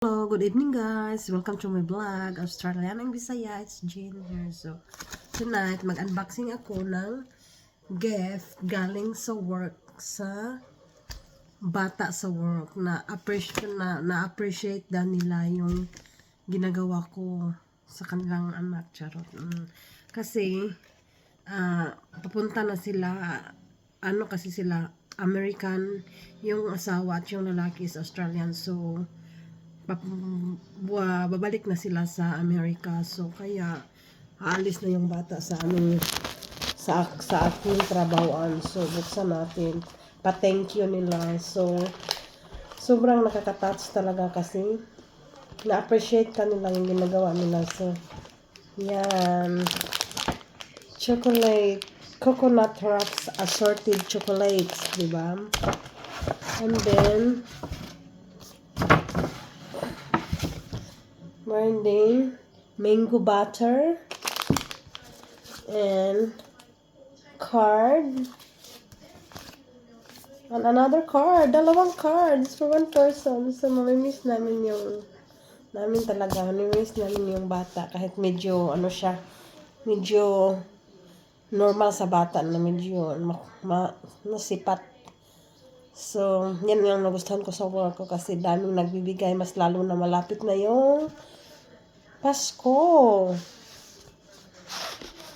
Hello, good evening guys. Welcome to my vlog. Australian and Bisaya. It's Jean here. So, tonight, mag-unboxing ako ng gift galing sa work sa bata sa work na appreciate na, na appreciate daw nila yung ginagawa ko sa kanilang anak charot Mm. kasi ah, papunta na sila ano kasi sila American yung asawa at yung lalaki is Australian so babalik na sila sa Amerika. So, kaya, aalis na yung bata sa aming sa, sa aking trabahoan. So, buksan natin. Pa-thank you nila. So, sobrang nakaka-touch talaga kasi na-appreciate ka nila yung ginagawa nila. So, yan. Chocolate. Coconut wraps assorted chocolates, di ba? And then, Meron ding mango butter and card. And another card dalawang cards for one person. So mamimiss namin yung namin talaga mamimiss namin yung bata. Kahit medyo ano siya medyo normal sa bata na medyo ma, ma, nasipat. So, yan yung nagustuhan ko sa work ko kasi daming nagbibigay. Mas lalo na malapit na yung Pasko.